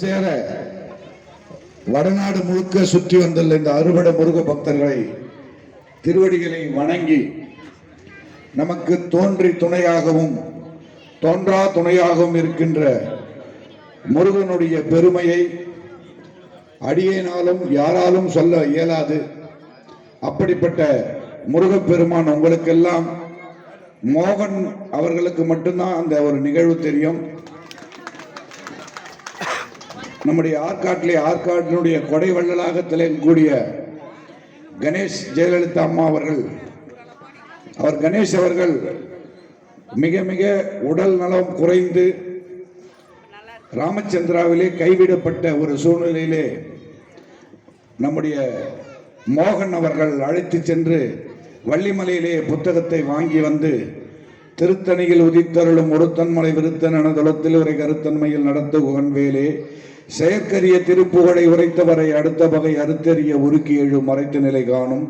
சேர வடநாடு முழுக்க சுற்றி வந்துள்ள இந்த அறுபட முருக பக்தர்களை திருவடிகளை வணங்கி நமக்கு தோன்றி துணையாகவும் தோன்றா துணையாகவும் இருக்கின்ற முருகனுடைய பெருமையை அடியேனாலும் யாராலும் சொல்ல இயலாது. அப்படிப்பட்ட முருகப்பெருமான் உங்களுக்கெல்லாம் மோகன் அவர்களுக்கு மட்டும்தான் அந்த ஒரு நிகழ்வு தெரியும். நம்முடைய ஆற்காட்டிலே ஆற்காட்டினுடைய கொடை வள்ளலாக திளையக்கூடிய கணேஷ் ஜெயலலிதா அம்மா அவர்கள். அவர் கணேஷ் அவர்கள் மிக மிக உடல் நலம் குறைந்து ராமச்சந்திராவிலே கைவிடப்பட்ட ஒரு சூழ்நிலையிலே நம்முடைய மோகன் அவர்கள் அழைத்து சென்று வள்ளிமலையிலே புத்தகத்தை வாங்கி வந்து திருத்தணியில் உதித்தருளும் ஒருத்தன்மலை விருத்தன் எனதளத்தில் உரை கருத்தன்மையில் நடத்த உகன்வேலே செயற்கரிய திருப்புகழை உரைத்தவரை அடுத்த வகை அறுத்தறிய உருக்கி எழு மறைத்த நிலை காணும்.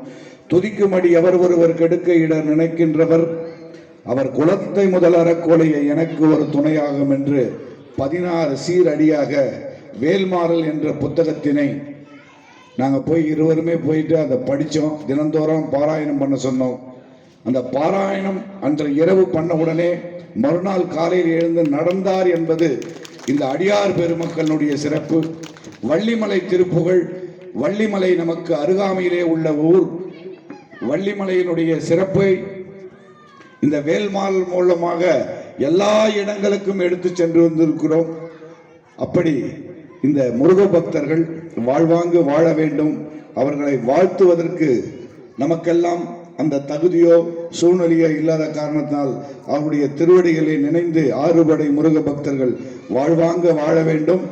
துதிக்குமடி அவர் ஒருவர் கெடுக்க இட நினைக்கின்றவர். அவர் குலத்தை முதல் அறக்கொலையை எனக்கு ஒரு துணையாகும் என்று பதினாறு சீரடியாக வேல்மாறல் என்ற புத்தகத்தினை நாங்கள் போய் இருவருமே போயிட்டு அதை படித்தோம் தினந்தோறும் பாராயணம் பண்ண சொன்னோம். அந்த பாராயணம் அன்று இரவு பண்ண உடனே மறுநாள் காலையில் எழுந்து நடந்தார் என்பது இந்த அடியார் பெருமக்களுடைய சிறப்பு. வள்ளிமலை திருப்புகழ் வள்ளிமலை நமக்கு அருகாமையிலே உள்ள ஊர். வள்ளிமலையினுடைய சிறப்பை இந்த வேல்மால் மூலமாக எல்லா இடங்களுக்கும் எடுத்து சென்று வந்திருக்கிறோம். அப்படி இந்த முருக பக்தர்கள் வாழ்வாங்கு வாழ வேண்டும். அவர்களை வாழ்த்துவதற்கு நமக்கெல்லாம் அந்த தகுதியோ சூழ்நிலையோ இல்லாத காரணத்தால் அவருடைய திருவடிகளை நினைந்து ஆறுபடை முருக பக்தர்கள் வாழ்வாங்க வாழ வேண்டும்.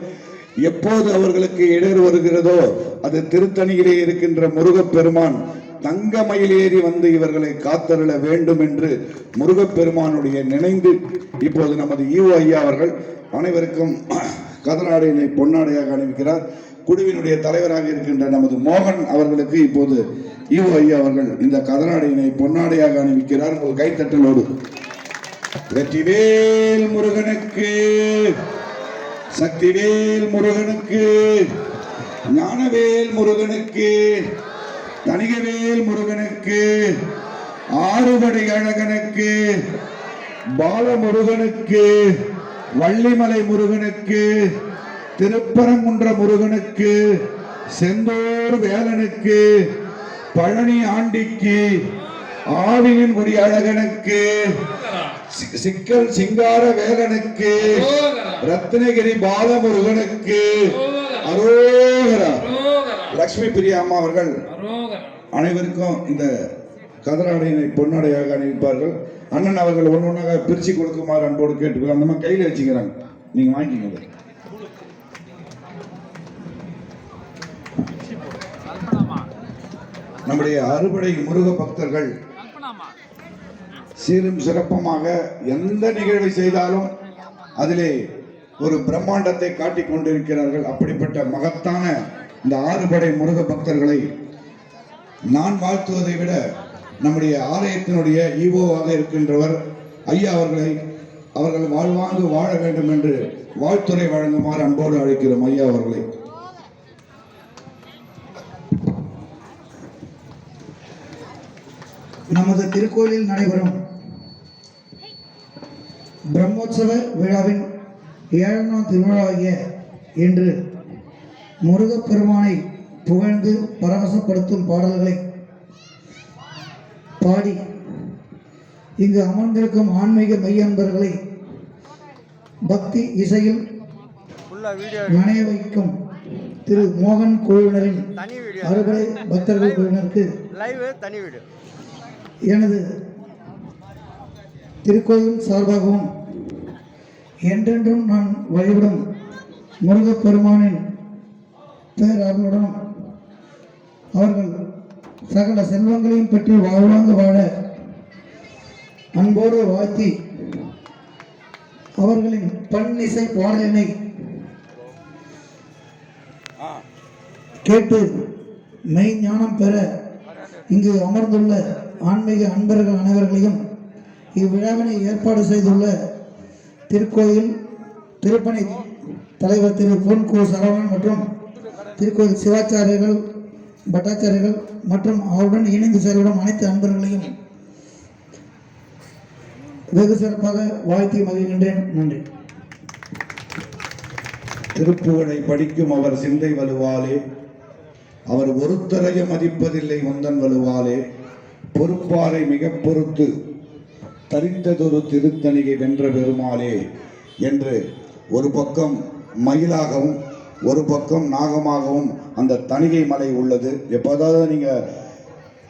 எப்போது அவர்களுக்கு இடர் வருகிறதோ அது திருத்தணியிலே இருக்கின்ற முருகப்பெருமான் தங்க மயிலேறி வந்து இவர்களை காத்தருள வேண்டும் என்று முருகப்பெருமானுடைய நினைந்து இப்போது நமது ஈவோ ஐயா அவர்கள் அனைவருக்கும் கதராடையினை பொன்னாடையாக அணிவிக்கிறார். குழுவினுடைய தலைவராக இருக்கின்ற நமது மோகன் அவர்களுக்கு இப்போது ஈவோ ஐயா அவர்கள் இந்த கதராடையினை பொன்னாடையாக அணிவிக்கிறார். உங்கள் கைத்தட்டலோடு வெற்றிவேல் முருகனுக்கு சக்திவேல் முருகனுக்கு ஞானவேல் முருகனுக்கு தணிகவேல் முருகனுக்கு ஆறுபடை அழகனுக்கு பாலமுருகனுக்கு வள்ளிமலை முருகனுக்கு திருப்பரங்குன்ற முருகனுக்கு செந்தூர் வேலனுக்கு பழனி ஆண்டிக்கு ஆவியின் குடி அழகனுக்கு சிக்கல் சிங்கார வேலனுக்கு ரத்னகிரி பாலமுருகனுக்கு அரோகரா. லக்ஷ்மி பிரியா அம்மா அவர்கள் அனைவருக்கும் இந்த கதராடையினை பொன்னாடையாக அணிவிப்பார்கள். அண்ணன் அவர்கள் ஒன்று ஒன்றாக பிரித்து கொடுக்குமாறு அன்போடு கேட்டுக்கொள்ள அந்த மாதிரி கையில் வச்சுக்கிறாங்க. நீங்கள் வாங்கிக்கோங்க நம்முடைய அறுபடை முருக பக்தர்கள் சீரும் சிறப்பமாக எந்த நிகழ்வை செய்தாலும் அதிலே ஒரு பிரம்மாண்டத்தை காட்டிக் கொண்டிருக்கிறார்கள். அப்படிப்பட்ட மகத்தான இந்த ஆறுபடை முருக பக்தர்களை நான் வாழ்த்துவதை விட நம்முடைய ஆலயத்தினுடைய ஈவோவாக இருக்கின்றவர் ஐயா அவர்களை அவர்கள் வாழ்வாங்கு வாழ வேண்டும் என்று வாழ்த்துறை வழங்குமாறு அன்போடு அழைக்கிறோம் ஐயா அவர்களை. நமது திருக்கோயிலில் நடைபெறும் பிரம்மோற்சவ விழாவின் ஏழாம் திருவிழாகிய இன்று முருகப்பெருமானை புகழ்ந்து பரவசப்படுத்தும் பாடல்களை பாடி இங்கு அமர்ந்திருக்கும் ஆன்மீக மெய்யன்பர்களை பக்தி இசையில் நனைய வைக்கும் திரு மோகன் குழுவினரின் அறுபடை பக்தர்கள் குழுவினருக்கு எனது திருக்கோயில் சார்பாகவும் என்றென்றும் நான் வழிபடும் முருகப்பெருமானின் பேரருளுடன் அவர்கள் சகல செல்வங்களையும் பெற்று வாழ்வாங்க வாழ அன்போடு வாழ்த்தி அவர்களின் பன்னிசை பாடலினை கேட்டு மெய் ஞானம் பெற இங்கு அமர்ந்துள்ள ஆன்மீக அன்பர்கள் அனைவர்களையும் இவ்விழாவினை ஏற்பாடு செய்துள்ள திருக்கோயில் திருப்பணி தலைவர் திரு பொன் கு சரவணன் மற்றும் திருக்கோயில் சிவாச்சாரியர்கள் பட்டாச்சாரியர்கள் மற்றும் அவருடன் இணைந்து செயல்படும் அனைத்து அன்பர்களையும் வெகு சிறப்பாக வாழ்த்தி மகிழ்கின்றேன். நன்றி. திருப்புகழை படிக்கும் அவர் சிந்தை வலுவாலே அவர் ஒருத்தரைய மதிப்பதில்லை உந்தன் வலுவாலே பொறுப்பாரை மிக பொறுத்து தரித்ததொரு திருத்தணிகை வென்ற பெருமாளே என்று ஒரு பக்கம் மயிலாகவும் ஒரு பக்கம் நாகமாகவும் அந்த தணிகை மலை உள்ளது. எப்போதாவது நீங்கள்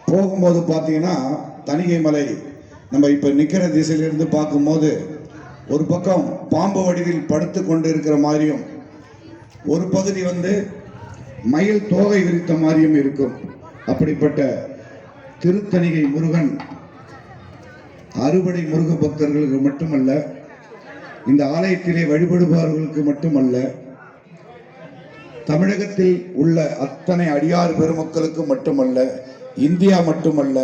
போகும்போது பார்த்தீங்கன்னா தணிகை மலை நம்ம இப்போ நிற்கிற திசையிலிருந்து பார்க்கும்போது ஒரு பக்கம் பாம்பு வடிவில் படுத்து கொண்டு இருக்கிற மாதிரியும் ஒரு பகுதி வந்து மயில் தோகை விரித்த மாதிரியும் இருக்கும். அப்படிப்பட்ட திருத்தணிகை முருகன் அறுபடை முருக பக்தர்களுக்கு மட்டுமல்ல இந்த ஆலயத்திலே வழிபடுபவர்களுக்கு மட்டுமல்ல தமிழகத்தில் உள்ள அத்தனை அடியார் பெருமக்களுக்கு மட்டுமல்ல இந்தியா மட்டுமல்ல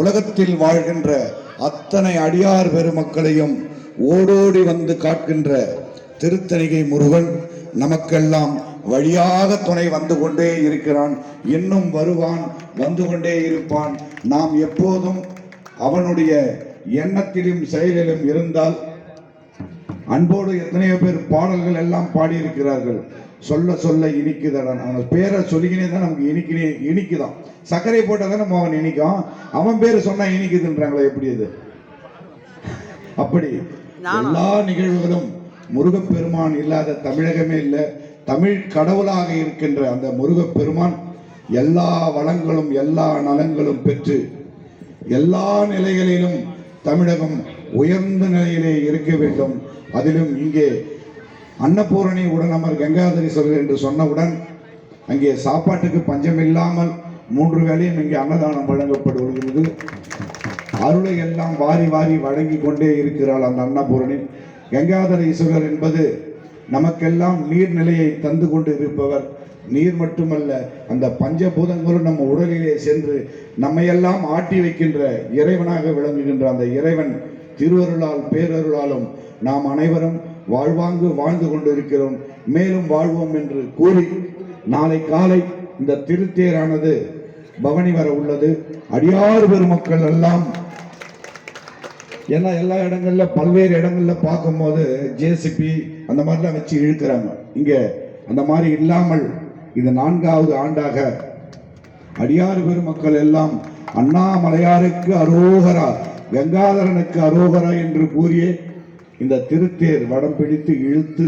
உலகத்தில் வாழ்கின்ற அத்தனை அடியார் பெருமக்களையும் ஓடோடி வந்து காக்கின்ற திருத்தணிகை முருகன் நமக்கெல்லாம் வழியாக துணை வந்து கொண்டே இருக்கிறான். இன்னும் வருவான் வந்து கொண்டே இருப்பான். நாம் எப்போதும் அவனுடைய எண்ணத்திலும் செயலிலும் இருந்தால் அன்போடு எத்தனையோ பேர் பாடல்கள் எல்லாம் பாடியிருக்கிறார்கள். சொல்ல சொல்ல இனிக்குதடா. அவன் பேரை சொல்லிக்கினே தான் நமக்கு இனிக்கினே இனிக்குதான். சர்க்கரை போட்டால் தானே மோகன் இனிக்கும். அவன் பேர் சொன்னா இனிக்குதுன்றாங்களா எப்படி இது? அப்படி. எல்லா நிகழ்வுகளும் முருகப்பெருமான் இல்லாத தமிழகமே இல்லை. தமிழ் கடவுளாக இருக்கின்ற அந்த முருகப்பெருமான் எல்லா வளங்களும் எல்லா நலங்களும் பெற்று எல்லா நிலைகளிலும் தமிழகம் உயர்ந்த நிலையிலே இருக்க வேண்டும். அதிலும் இங்கே அன்னபூரணி உடனமர் கங்காதரீஸ்வரர் என்று சொன்னவுடன் அங்கே சாப்பாட்டுக்கு பஞ்சம் இல்லாமல் மூன்று வேளையும் இங்கே அன்னதானம் வழங்கப்படுகிறது. அருளை எல்லாம் வாரி வாரி வழங்கி கொண்டே இருக்கிறாள் அந்த அன்னபூரணி. கங்காதர ஈஸ்வரர் என்பது நமக்கெல்லாம் நீர்நிலையை தந்து கொண்டு இருப்பவர் நீர் மட்டுமல்ல அந்த பஞ்சபூதங்களும் நம்ம உடலிலே சென்று நம்மையெல்லாம் ஆட்டி வைக்கின்ற இறைவனாக விளங்குகின்ற அந்த இறைவன் திருவருளால் பேரருளாலும் நாம் அனைவரும் வாழ்வாங்கு வாழ்ந்து கொண்டிருக்கிறோம். மேலும் வாழ்வோம் என்று கூறி நாளை காலை இந்த திருத்தேரானது பவனி வர உள்ளது. அடியார் பெருமக்கள் எல்லாம் ஏன்னா எல்லா இடங்கள்ல பல்வேறு இடங்கள்ல பார்க்கும்போது ஜேசிபி அந்த மாதிரிலாம் வச்சு இழுக்கிறாங்க. இங்க அந்த மாதிரி இல்லாமல் இது நான்காவது ஆண்டாக அடியார் பெருமக்கள் எல்லாம் அண்ணாமலையாருக்கு அரோகரா கங்காதரனுக்கு அரோகரா என்று கூறியே இந்த திருத்தேர் வடம் பிடித்து இழுத்து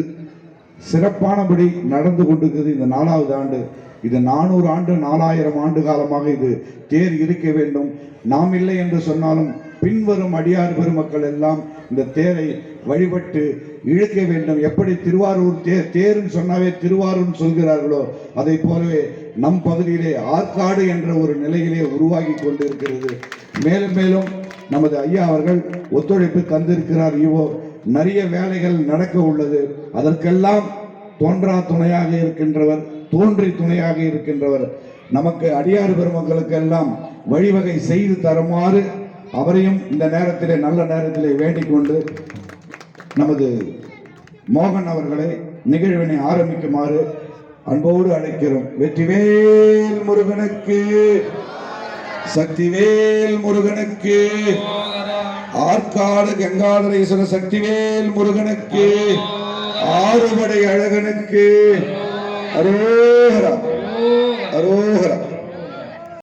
சிறப்பானபடி நடந்து கொண்டிருக்கிறது இந்த நாலாவது ஆண்டு. இது நானூறு ஆண்டு நாலாயிரம் ஆண்டு காலமாக இது தேர் இருக்க வேண்டும். நாம் இல்லை என்று சொன்னாலும் பின்வரும் அடியார் பெருமக்கள் எல்லாம் இந்த தேரை வழிபட்டு இழுக்க வேண்டும். எப்படி திருவாரூர் தேர் தேர்ன்னு சொன்னாவே திருவாரூர் சொல்கிறார்களோ அதை போலவே நம் பகுதியிலே ஆற்காடு என்ற ஒரு நிலையிலே உருவாகி கொண்டிருக்கிறது. மேலும் மேலும் நமது ஐயா அவர்கள் ஒத்துழைப்பு தந்திருக்கிறார் இவோ நிறைய வேலைகள் நடக்க உள்ளது. அதற்கெல்லாம் தோன்றா துணையாக இருக்கின்றவர் தோன்றி துணையாக இருக்கின்றவர். நமக்கு அடியார் பெருமக்களுக்கு எல்லாம் வழிவகை செய்து தருமாறு அவரையும் இந்த நேரத்திலே நல்ல நேரத்திலே வேண்டிக் கொண்டு நமது மோகன் அவர்களை நிகழ்வினை ஆரம்பிக்குமாறு அன்போடு அழைக்கிறோம். வெற்றிவேல் முருகனுக்கு சக்திவேல் முருகனுக்கு. ஆற்காடு கங்காதரேஸ்வர சக்திவேல் முருகனுக்கு. ஆறுபடை அழகனுக்கு. அரோகரா. அரோகரா.